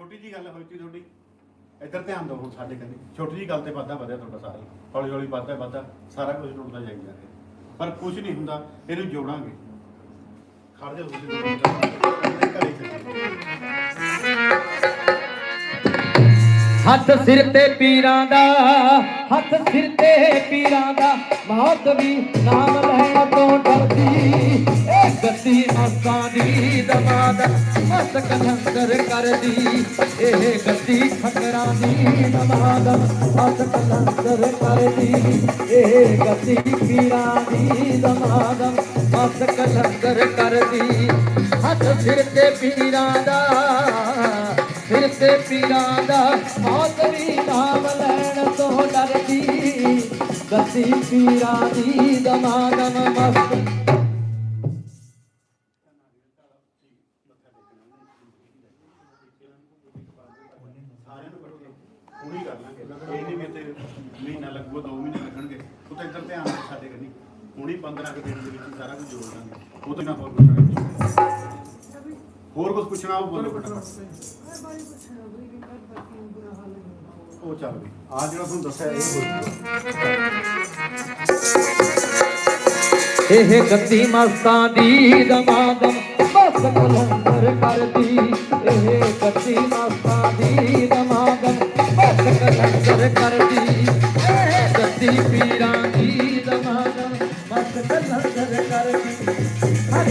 ਛੋਟੀ ਜੀ ਗੱਲ ਹੋਈ ਸੀ ਤੁਹਾਡੀ। ਇੱਧਰ ਧਿਆਨ ਦਿਓ ਹੁਣ ਸਾਡੇ ਕੰਨੀ। ਛੋਟੀ ਜੀ ਗੱਲ ਤੇ ਵਾਧਾ ਵਧਿਆ ਤੁਹਾਡਾ ਸਾਰਾ। ਹੌਲੀ ਹੌਲੀ ਵਾਧਾ ਵਾਧਾ ਸਾਰਾ ਕੁਝ ਟੁੱਟਦਾ ਜਾਈ ਜਾ ਰਿਹਾ। ਪਰ ਕੁਝ ਨਹੀਂ ਹੁੰਦਾ, ਇਹਨੂੰ ਜੋੜਾਂਗੇ। ਖੜ ਜਾ ਤੁਸੀਂ ਘਰੇ ਚੱਲੀਏ। ਹੱਥ ਸਿਰ ਤੇ ਪੀਰਾਂ ਦਾ, ਹੱਥ ਸਿਰ ਤੇ ਪੀਰਾਂ ਦਾ। ਮੌਤ ਵੀ ਨਾਮ ਲੈਣ ਤੋਂ ਡਰਦੀ ਇਹ ਗੱਦੀ ਮਸਾਂ ਦੀ ਦਮਾਦ ਮਸ ਕਲੰਦਰ ਕਰਦੀ। ਇਹ ਗੱਦੀ ਖੰਡਰਾਂ ਦੀ ਦਮਾਦ ਮਸ ਕਲੰਦਰ ਕਰਦੀ। ਇਹ ਗੱਦੀ ਪੀਰਾਂ ਦੀ ਦਮਾਦ ਮਸ ਕਲੰਦਰ ਕਰਦੀ। ਹੱਥ ਸਿਰ ਤੇ ਪੀਰਾਂ ਦਾ, ਫਿਰ ਤੇ ਪੀਰਾਂ ਦਾ ਮੌਤ ਵੀ ਨਾਮ ਲੈਣ ਤੋਂ ਡਰਦੀ। ਗੱਦੀ ਪੀਰਾਂ ਦੀ ਦਮਾਦਮ ਮਸਤ 15 ਕੁ ਦਿਨ ਦੇ ਵਿੱਚ ਹੀ ਸਾਰਾ ਕੁਝ ਜੋੜ ਲਾਂਗੇ। ਉਹ ਤੋਂ ਨਾ ਹੋਰ ਪੁੱਛਣਾ ਹੋਰ ਕੁਝ ਪੁੱਛਣਾ ਉਹ ਬੋਲੋ। ਫਟਾਫਟ ਉਹ ਚੱਲ ਵੀ। ਆ ਜਿਹੜਾ ਤੁਹਾਨੂੰ ਦੱਸਿਆ ਇਹ ਇਹ ਗੱਦੀ ਮਸਤਾਂ ਦੀ ਦਮਾਦਮ ਬਸ ਕਲੰਦਰ ਕਰਦੀ। ਇਹ ਗੱਦੀ ਮਸਤਾਂ ਦੀ ਦਮਾਦਮ ਬਸ ਕਲੰਦਰ ਕਰਦੀ। ਇਹ ਗੱਦੀ ਪੀਰਾਂ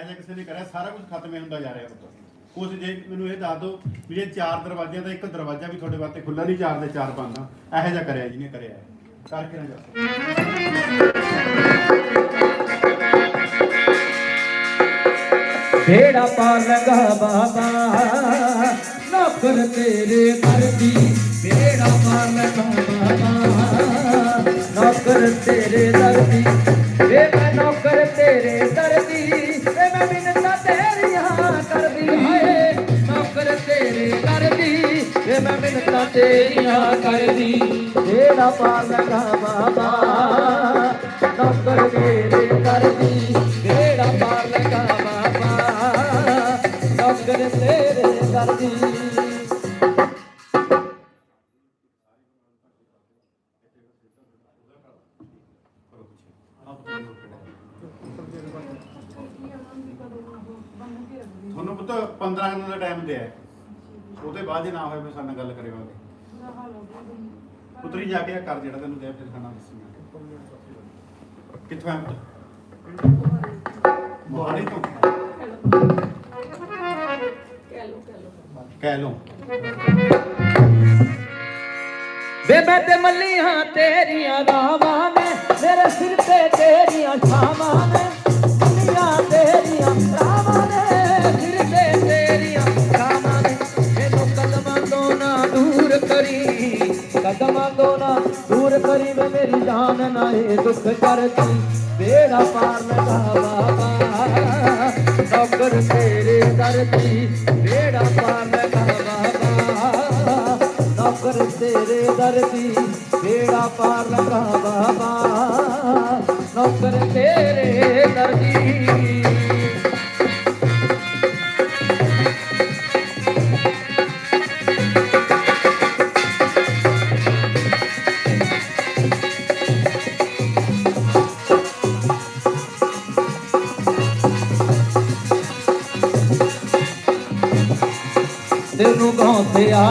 ਲਾਤਾ ਇਹੋ ਕਿਸੇ ਨੇ ਕਰਿਆ, ਸਾਰਾ ਕੁਝ ਖਤਮ ਹੀ ਹੁੰਦਾ ਜਾ ਰਿਹਾ ਉਹ ਕੁਝ ਜੇ ਮੈਨੂੰ ਇਹ ਦੱਸ ਦਿਓ ਵੀ ਜੇ ਚਾਰ ਦਰਵਾਜ਼ਿਆਂ ਦਾ ਇੱਕ ਦਰਵਾਜ਼ਾ ਵੀ ਤੁਹਾਡੇ ਵਾਸਤੇ ਖੁੱਲਾ ਨਹੀਂ, ਚਾਰ ਦੇ ਚਾਰ ਪਾਉਂਦਾ ਇਹੋ ਜਿਹਾ ਕਰਿਆ ਜਿਹਨੇ ਕਰਿਆ ਹੈ। ਕਰਕੇ ਨਾ ਜਾ ਢੇੜਾ ਪਾ ਲਗਾ ਬਾਬਾ, ਨੌਕਰ ਤੇਰੇ ਕਰਦੀ ਢੇੜਾ ਪਾ ਲਗਾ ਬਾਬਾ, ਨੌਕਰ ਤੇਰੇ ਦਰਦੀ ਵੇ ਮੈਂ ਨੌਕਰ ਤੇਰੇ ਦਰਦੀ ਵੇ ਮੈਂ ਮਿੰਨਤਾਂ ਤੇਰੀਆਂ ਕਰਦੀ ਹਾਏ, ਨੌਕਰ ਤੇਰੇ ਕਰਦੀ ਵੇ ਮੈਂ ਮਿੰਨਤਾਂ ਤੇਰੀਆਂ ਕਰਦੀ। ਢੇੜਾ ਪਾ ਲਗਾ ਬਾਬਾ ਨੌਕਰ ਤੇਰੇ ਕਰਦੀ। ਸਾਡੇ ਨਾਲ ਗੱਲ ਕਰਿਓਗੇ ਪੁੱਤਰੀ ਜਾ ਕੇ ਆ ਕਰ ਜਿਹੜਾ ਤੈਨੂੰ ਦਿਆ ਫਿਰ ਖਾਣਾ ਦੱਸੀ ਕਿੱਥੋਂ ਆਇਆ ਮੋਹਾਲੀ ਤੋਂ। ਕਹਿ ਵੇ ਮੈਂ ਤੇ ਮੱਲੀਆਂ ਤੇਰੀਆਂ ਰਾਵਾਂ ਨੇ ਮੇਰੇ ਸਿਰ ਤੇ ਤੇਰੀਆਂ ਛਾਵਾਂ ਨੇ ਮੱਲੀਆਂ ਤੇਰੀਆਂ ਜਾਨ ਨਾ ਇਹ ਦੁੱਖ ਕਰਦੀ ਬੇੜਾ ਪਾਰ ਲਗਾ ਬਾਬਾ। ਨੌਕਰ ਤੇਰੇ ਕਰਦੀ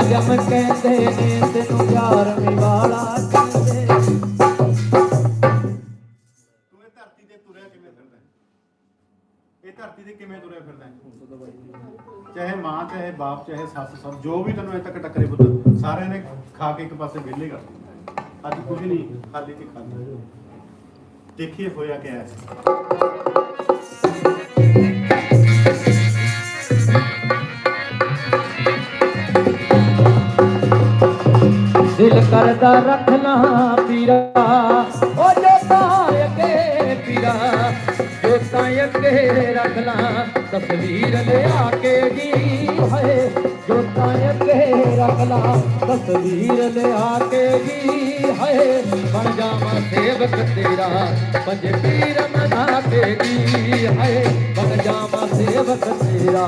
ਜਮ ਕਹਿੰਦੇ ਨੇ ਤੈਨੂੰ ਪਿਆਰ ਵਾਲਾ ਕਹਿੰਦੇ। ਤੂੰ ਇਹ ਧਰਤੀ ਤੇ ਤੁਰਿਆ ਕਿਵੇਂ ਫਿਰਦਾ ਇਹ ਧਰਤੀ ਤੇ ਕਿਵੇਂ ਤੁਰਿਆ ਫਿਰਦਾ ਚਾਹੇ ਮਾਂ, ਚਾਹੇ ਬਾਪ, ਚਾਹੇ ਸੱਸ, ਸਭ, ਜੋ ਵੀ ਤੈਨੂੰ ਅਜੇ ਤੱਕ ਟੱਕਰੇ ਪੁੱਤ, ਸਾਰਿਆਂ ਨੇ ਖਾ ਕੇ ਇੱਕ ਪਾਸੇ ਵਿਹਲੇ ਕਰ ਦਿੱਤੇ ਅੱਜ ਕੁਝ ਨਹੀਂ ਖਾਲੀ ਤੇ ਖਾਲੀ। ਦੇਖੀਏ ਹੋਇਆ ਕਿਆ ਹੈ। ਕਰਦਾ ਰੱਖਣਾ ਪੀਰਾ। ਉਹ ਜੋਤਾਂ ਅੱਗੇ ਪੀਰਾ ਜੋਤਾਂ ਅੱਗੇ ਰੱਖ ਤਸਵੀਰ ਲਿਆ ਕੇ ਜੀ ਜੋ ਜੋਤਾਂ ਅੱਗੇ ਰੱਖ ਤਸਵੀਰ ਲਿਆ ਕੇ ਜੀ ਹਏ, ਬਣ ਜਾਵਾਂ ਸੇਵਕ ਤੇਰਾ। ਪੰਜ ਪੀਰ ਮਨਾ ਕੇ ਜੀ ਹਾਏ, ਬਣ ਜਾਵਾਂ ਸੇਵਕ ਤੇਰਾ।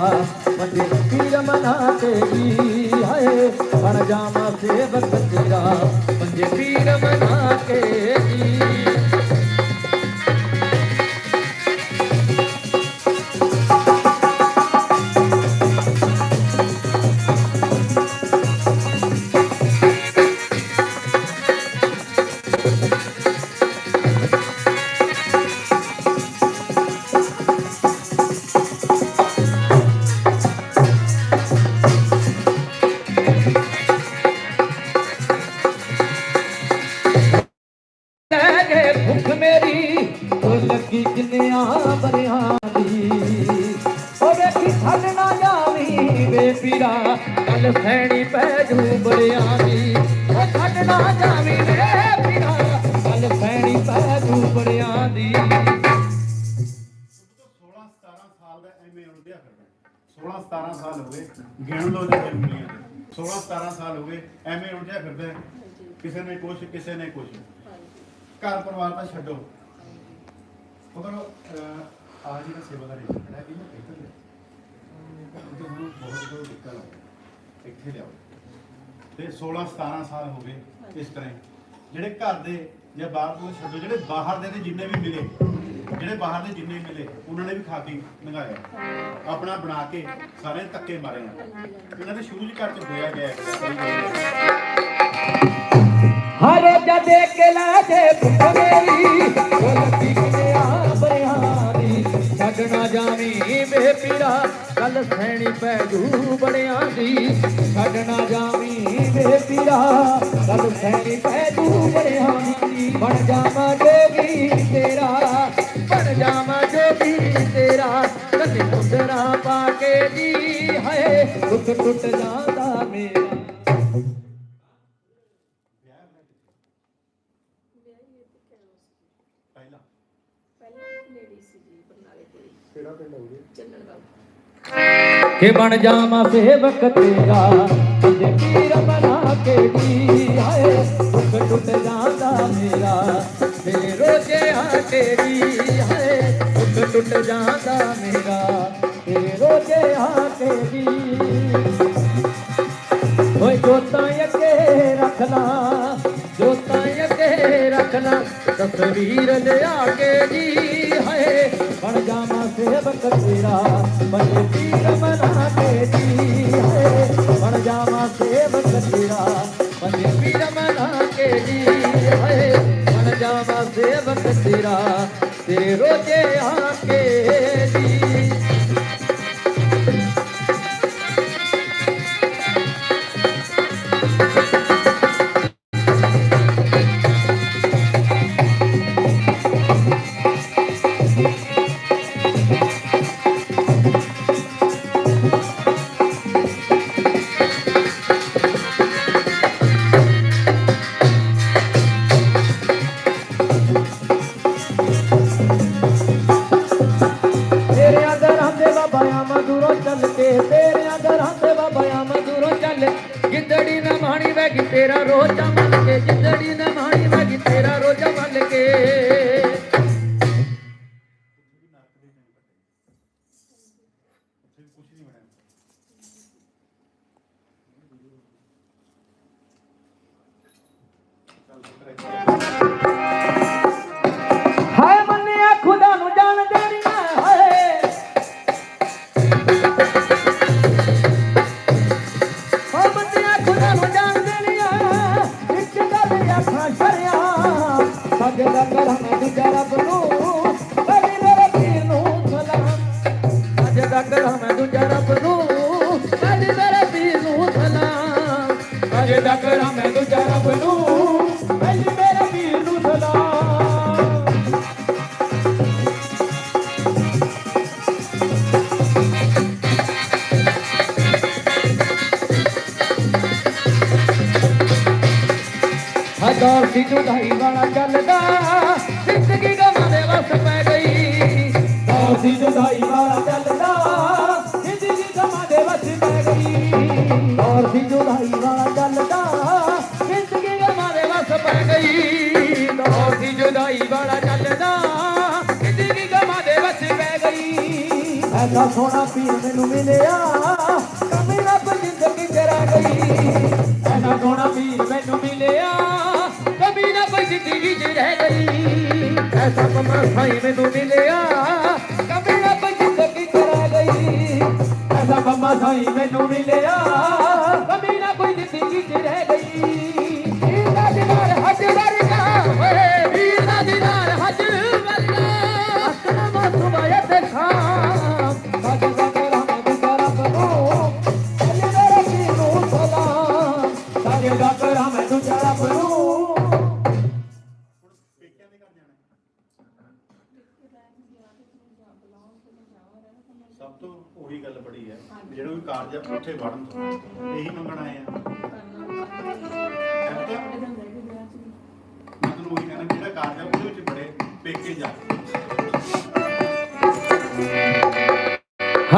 ਪੰਜ ਪੀਰ ਮਨਾ ਕੇ ਜੀ ਹਾਏ ਬਣ ਜਾਵਾਂ ਸੇਵਕ ਤੇਰਾ ਪੰਜ ਪੀਰ ਮਨਾ ਕੇ ਜੀ। ਲੈ ਗਏ ਭੁੱਖ ਮੇਰੀ ਉਹ ਲੱਗੀ ਕਿੰਨਿਆਂ ਬਰਿਆਂ ਦੀ। ਉਹ ਵੇਖੀ ਛੱਡ ਨਾ ਜਾਵੀਂ ਵੇ ਪੀਰਾ ਕੱਲ ਸੈਣੀ ਪੈ ਜੂ ਬੜਿਆਂ ਦੀ। ਉਹ ਛੱਡ ਨਾ ਜਾਵੀਂ ਵੇ ਪੀਰਾ ਕੱਲ ਸੈਣੀ ਪੈ ਜੂ ਬੜਿਆਂ ਦੀ। 16 17 ਸਾਲ ਹੋ ਗਏ, ਗਿਣ ਲਓ ਜੇ ਜੰਮੀਆਂ ਦੇ 16 17 ਸਾਲ ਹੋ ਗਏ ਐਵੇਂ ਉਲਝਿਆ ਫਿਰਦਾ ਕਿਸੇ ਨੇ ਕੁਛ, ਕਿਸੇ ਨੇ ਕੁਛ। ਘਰ ਪਰਿਵਾਰ ਤਾਂ ਛੱਡੋ। ਮਗਰ ਆ ਜਿਹੜਾ ਸੇਵਾਦਾਰ ਹੈ ਖੜਾ ਕਿ ਮੈਂ ਇੱਥੇ ਲਿਆ ਤੇ ਹੁਣ ਬਹੁਤ ਬਹੁਤ ਦਿੱਕਤ ਆ। ਇੱਥੇ ਲਿਆਓ। ਤੇ 16 17 ਸਾਲ ਹੋ ਗਏ ਇਸ ਤਰ੍ਹਾਂ ਜਿਹੜੇ ਘਰ ਦੇ ਜਾਂ ਬਾਹਰ ਤੋਂ ਛੱਡੋ, ਜਿਹੜੇ ਬਾਹਰ ਦੇ ਜਿੰਨੇ ਵੀ ਮਿਲੇ, ਜਿਹੜੇ ਬਾਹਰ ਦੇ ਜਿੰਨੇ ਮਿਲੇ, ਉਹਨਾਂ ਨੇ ਵੀ ਖਾ ਕੇ ਲੰਘਾਇਆ ਆਪਣਾ ਬਣਾ ਕੇ ਸਾਰੇ ਧੱਕੇ ਮਾਰੇ ਆ। ਇਹਨਾਂ ਦੇ ਸ਼ੁਰੂ ਚ ਘਰ ਚ ਹੋਇਆ ਗਿਆ ਜਦੇ ਕੇ ਲੈ ਜੇ ਭੁੱਖ ਮੇਰੀ ਉਹ ਲੱਗੀ ਕਿੰਨਿਆਂ ਬਰਿਆਂ ਦੀ ਛੱਡ ਜਾਵੀਂ ਵੇ ਪੀਰਾ ਕੱਲ ਸੈਣੀ ਪੈ ਜੂ ਬੜਿਆਂ ਦੀ। ਛੱਡ ਜਾਵੀਂ ਵੇ ਪੀਰਾ ਕੱਲ ਸੈਣੀ ਪੈ ਜੂ ਬੜਿਆਂ ਦੀ। ਬਣ ਜਾਵਾਂ ਜੋਗੀ ਤੇਰਾ, ਬਣ ਜਾਵਾਂ ਜੋਗੀ ਤੇਰਾ। ਕਦੇ ਮੁੰਦਰਾ ਪਾ ਕੇ ਜੀ, ਹਾਏ, ਦੁੱਖ ਟੁੱਟ ਜਾਂਦਾ ਮੇਰਾ। ਕਿਹੜਾ ਪਿੰਡ ਹੋਊਗੇ? ਚੰਨਣ ਬਾਬੂ ਕਿ ਬਣ ਜਾਵਾਂ ਸੇਵਕ ਤੇਰਾ ਤੇ ਪੀਰ ਬਣਾ ਕੇ ਜੀ ਹਾਏ ਦੁੱਖ ਟੁੱਟ ਜਾਂਦਾ ਮੇਰਾ ਤੇਰੇ ਰੋਜੇ ਆ ਤੇਰੀ ਹਾਏ ਦੁੱਖ ਟੁੱਟ ਜਾਂਦਾ ਮੇਰਾ ਤੇਰੇ ਰੋਜੇ ਆ ਤੇਰੀ ਓਏ ਜੋਤਾਂ ਅੱਗੇ ਰੱਖ ਲਾ ਜੋਤਾਂ ਅੱਗੇ ਰੱਖ ਲਾ ਤਸਵੀਰ ਲਿਆ ਦਰਾਂ ਦੇ ਦੌਰ ਸੀ ਜੁਦਾਈ ਵਾਲਾ ਚੱਲਦਾ। ਜ਼ਿੰਦਗੀ ਗਮਾਂ ਦੇ ਵਸ ਪੈ ਗਈ। ਦੌਰ ਜੁਦਾਈ ਵਾਲਾ ਚੱਲਦਾ। ਜ਼ਿੰਦਗੀ ਗਮਾਂ ਦੇ ਵਸ ਪੈ ਗਈ। ਦੌਰ ਜੁਦਾਈ ਵਾਲਾ ਚੱਲਦਾ। ਜ਼ਿੰਦਗੀ ਗਮਾਂ ਦੇ ਵਸ ਪੈ ਗਈ। ਦੌਰ ਜੁਦਾਈ ਵਾਲਾ ਚੱਲਦਾ। ਜ਼ਿੰਦਗੀ ਗਮਾਂ ਦੇ ਵਸ ਪੈ ਗਈ। ਐਸਾ ਸੋਹਣਾ ਪੀਰ ਮੈਨੂੰ ਮਿਲਿਆ। ਕਮੀ ਰੱਬ ਜ਼ਿੰਦਗੀ ਚਰਾ ਗਈ। ਐਸਾ ਸੋਹਣਾ ਪੀਰ ਮੈਨੂੰ ਮਿਲਿਆ। ਜ਼ਿੰਦਗੀ ਚ ਰਹਿ ਗਈ। ਐਸਾ ਕਮਾ ਸਾਈ ਮੈਨੂੰ ਮਿਲਿਆ। ਕਮੀ ਰੱਬ ਜ਼ਿੰਦਗੀ ਚ ਗਈ। ਐਸਾ ਕਮਾ ਸਾਈ ਮੈਨੂੰ ਮਿਲਿਆ।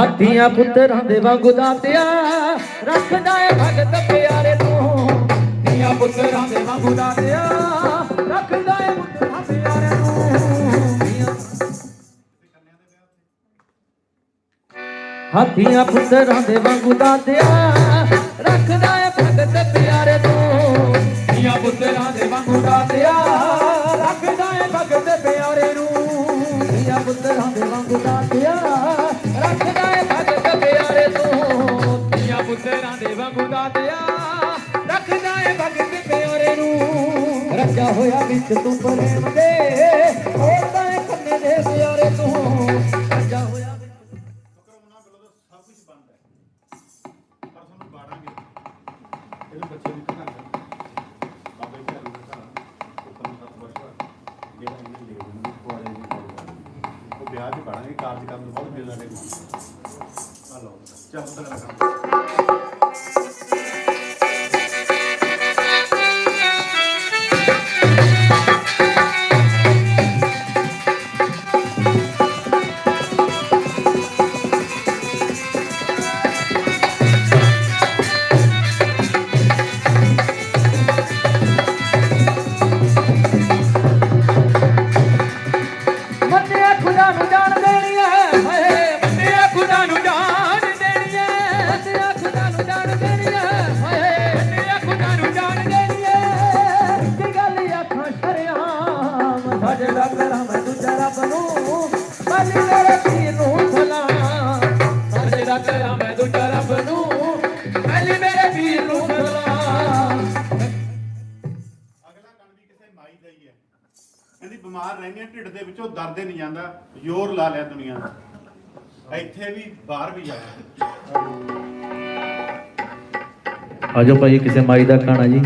ਹਾਥੀਆਂ ਪੁੱਤਰਾਂ ਦੇ ਵਾਂਗੂ ਦਾਤਿਆ। ਰੱਖਦਾ ਏ ਭਗਤ ਪਿਆਰੇ ਤੂੰ। ਦੀਆਂ ਪੁੱਤਰਾਂ ਦੇ ਵਾਂਗੂ ਦਾਤਿਆ। ਰੱਖਦਾ ਏ ਪੁੱਤਰਾਂ ਪਿਆਰੇ ਤੂੰ। ਹਾਥੀਆਂ ਪੁੱਤਰਾਂ ਦੇ ਵਾਂਗੂ ਦਾਤਿਆ। ਹੋਇਆ ਵਿੱਚ ਤੂੰ ਪ੍ਰੇਮ ਦੇ। ਹੋਤਾ ਏ ਕੰਨੇ ਦੇ ਪਿਆਰੇ ਤੂੰ ਰੱਜਾ ਹੋਇਆ ਵਿੱਚ। ਕਿਉਂਕਿ ਉਹਨਾਂ ਵੱਲੋਂ ਸਭ ਕੁਝ ਬੰਦ ਹੈ ਪਰ ਤੁਹਾਨੂੰ ਬਾੜਾਂਗੇ ਇਹਦੇ ਬੱਚੇ ਵੀ ਘਰ ਬਾਬੇ ਘਰ ਨੂੰ ਘਰ ਉਹ ਸੱਤ ਵਰਸ਼ ਜਿਹੜਾ ਇਹਨੇ ਲੈ ਨੂੰ ਕੋਲੇ ਦੀ ਗੱਲ ਉਹ ਵਿਆਹ 'ਚ ਬਾੜਾਂਗੇ ਕਾਰਜ ਕਰਨ ਤੋਂ ਬਾਅਦ ਮਿਲ ਆ ਲਓ, ਚੱਲ ਤਗੜਾ ਕੰਮ ਵਿੱਚੋਂ ਦਰਦ ਨਹੀਂ ਜਾਂਦਾ ਜ਼ੋਰ ਲਾ ਲਿਆ ਦੁਨੀਆ ਦਾ। ਇੱਥੇ ਵੀ ਬਾਹਰ ਵੀ ਜਾਣਾ ਆਜੋ ਭਾਈ ਕਿਸੇ ਮਾਈ ਦਾ ਖਾਣਾ ਜੀ।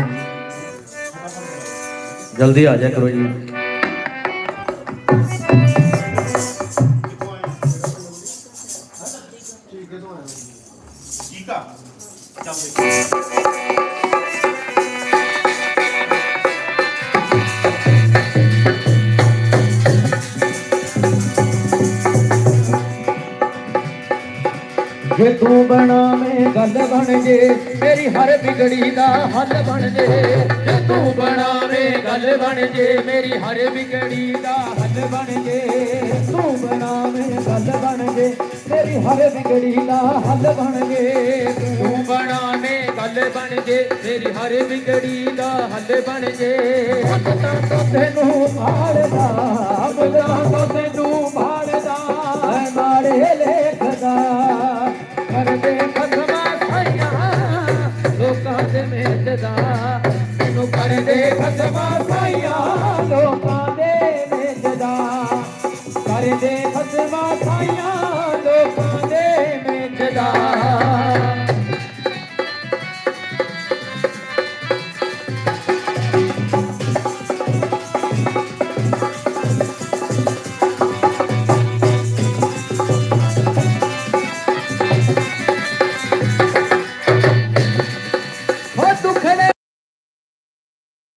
ਜਲਦੀ ਆ ਜਾ ਕਰੋ ਜੀ। ਠੀਕ ਆ ਚੱਲ ਤੂੰ ਬਣਾ ਬਣਾਵੇਂ, ਗੱਲ ਬਣ ਜੇ। ਮੇਰੀ ਹਰ ਵਿਗੜੀ ਦਾ ਹੱਲ ਬਣ ਜੇ। ਜੇ ਤੂੰ ਮੇ ਗੱਲ ਬਣ ਜੇ। ਮੇਰੀ ਹਰ ਵਿਗੜੀ ਦਾ ਹੱਲ ਬਣ ਜੇ। ਤੂੰ ਬਣਾ ਮੇ ਗੱਲ ਬਣ ਜੇ। ਮੇਰੀ ਹਰ ਵਿਗੜੀ ਦਾ ਹੱਲ ਬਣ ਜੇ। ਤੂੰ ਬਣਾ ਮੇ ਗੱਲ ਬਣ ਜੇ। ਮੇਰੀ ਹਰ ਵਿਗੜੀ ਦਾ ਹੱਲ ਬਣ ਜੇ। ਤਾਂ ਤੋਂ ਤੈਨੂੰ ਭਾਲਦਾ ਬੁਲਾ ਤੋਂ ਤੈਨੂੰ ਭਾਲਦਾ। ਮੈਂ ਮਾੜੇ ਲੇਖਦਾ ਲੋਕਾਂ ਦੇ ਵੇਚਦਾ। ਕਰਦੇ ਫਸਵਾ ਖਾਈਆਂ